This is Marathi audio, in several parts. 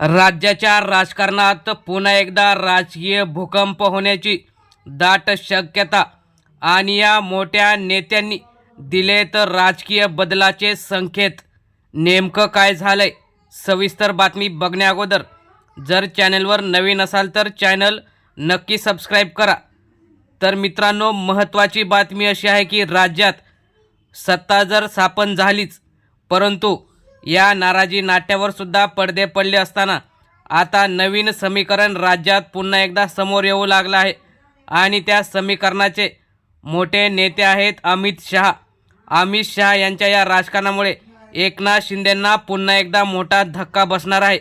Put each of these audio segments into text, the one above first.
राज्याच्या राजकारणात पुन्हा एकदा राजकीय भूकंप होण्याची दाट शक्यता आणि या मोठ्या नेत्यांनी दिले तर राजकीय बदलाचे संकेत. नेमकं काय झालंय? सविस्तर बातमी बघण्याअगोदर जर चॅनलवर नवीन असाल तर चॅनल नक्की सबस्क्राईब करा. तर मित्रांनो महत्त्वाची बातमी अशी आहे की राज्यात सत्ता जर स्थापन झालीच परंतु या नाराजी नाट्यावर सुद्धा पडदे पडले असताना आता नवीन समीकरण राज्यात पुन्हा एकदा समोर येऊ लागलं आहे. आणि त्या समीकरणाचे मोठे नेते आहेत अमित शहा. अमित शहा यांच्या या राजकारणामुळे एकनाथ शिंदेंना पुन्हा एकदा मोठा धक्का बसणार आहे.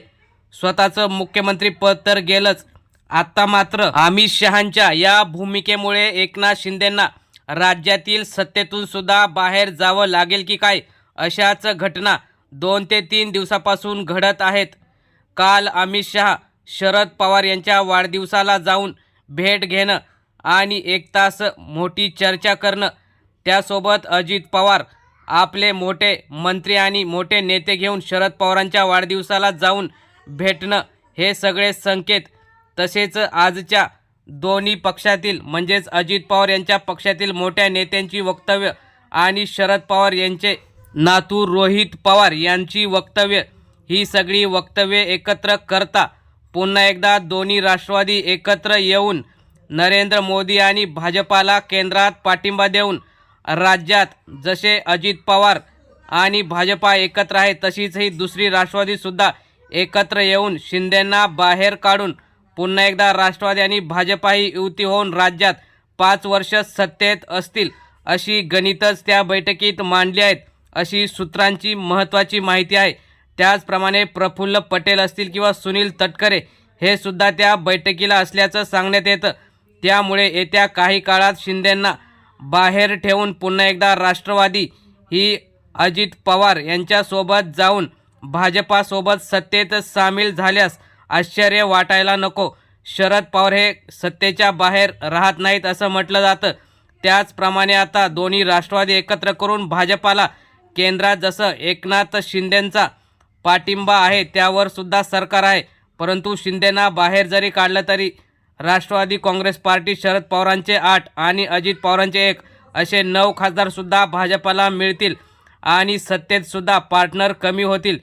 स्वतःचं मुख्यमंत्रीपद तर गेलंच. आत्ता मात्र अमित शहांच्या या भूमिकेमुळे एकनाथ शिंदेंना राज्यातील सत्तेतून सुद्धा बाहेर जावं लागेल की काय अशाच घटना दोन ते तीन दिवसापासून घडत आहेत. काल अमित शहा शरद पवार यांच्या वाढदिवसाला जाऊन भेट घेणं आणि एक तास मोठी चर्चा करणं त्यासोबत अजित पवार आपले मोठे मंत्री आणि मोठे नेते घेऊन शरद पवारांच्या वाढदिवसाला जाऊन भेटणं हे सगळे संकेत. तसेच आजच्या दोन्ही पक्षातील म्हणजेच अजित पवार यांच्या पक्षातील मोठ्या नेत्यांची वक्तव्य आणि शरद पवार यांचे नातू रोहित पवार यांची वक्तव्य. ही सगळी वक्तव्ये एकत्र करता. पुन्हा एकदा दोन्ही राष्ट्रवादी एकत्र येऊन नरेंद्र मोदी आणि भाजपाला केंद्रात पाठिंबा देऊन राज्यात जसे अजित पवार आणि भाजपा एकत्र आहे तशीच ही दुसरी राष्ट्रवादीसुद्धा एकत्र येऊन शिंदेंना बाहेर काढून पुन्हा एकदा राष्ट्रवादी आणि भाजपा ही युती होऊन राज्यात पाच वर्ष सत्तेत असतील अशी गणितच त्या बैठकीत मांडली आहेत. अशी सूत्रांची महत्त्वाची माहिती आहे. त्याचप्रमाणे प्रफुल्ल पटेल असतील किंवा सुनील तटकरे हे सुद्धा त्या बैठकीला असल्याचं सांगण्यात येतं. त्यामुळे येत्या काही काळात शिंदेंना बाहेर ठेवून पुन्हा एकदा राष्ट्रवादी ही अजित पवार यांच्यासोबत जाऊन भाजपासोबत सत्तेत सामील झाल्यास आश्चर्य वाटायला नको. शरद पवार हे सत्तेच्या बाहेर राहत नाहीत असं म्हटलं जातं. त्याचप्रमाणे आता दोन्ही राष्ट्रवादी एकत्र करून भाजपाला केंद्रात जसं एकनाथ शिंदेंचा पाठिंबा आहे त्यावर सुद्धा सरकार आहे. परंतु शिंदेना बाहेर जरी काढलं तरी राष्ट्रवादी काँग्रेस पार्टी शरद पवारांचे आठ आणि अजित पवारांचे एक असे नऊ खासदारसुद्धा भाजपाला मिळतील आणि सत्तेतसुद्धा पार्टनर कमी होतील.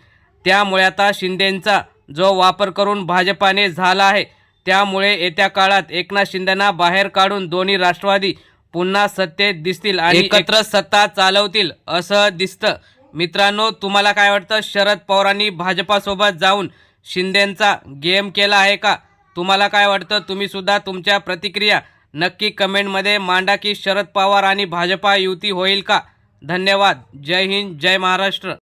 त्यामुळे आता शिंदेंचा जो वापर करून भाजपाने झाला आहे त्यामुळे येत्या काळात एकनाथ शिंदेना बाहेर काढून दोन्ही राष्ट्रवादी पुन्हा सत्तेत दिसतील आणि एकत्र सत्ता चालवतील असं दिसतं. मित्रांनो तुम्हाला काय वाटतं? शरद पवारांनी भाजपासोबत जाऊन शिंदेंचा गेम केला आहे का? तुम्हाला काय वाटतं? तुम्ही सुद्धा तुमच्या प्रतिक्रिया नक्की कमेंटमध्ये मांडा की शरद पवार आणि भाजपा युती होईल का? धन्यवाद. जय हिंद जय महाराष्ट्र.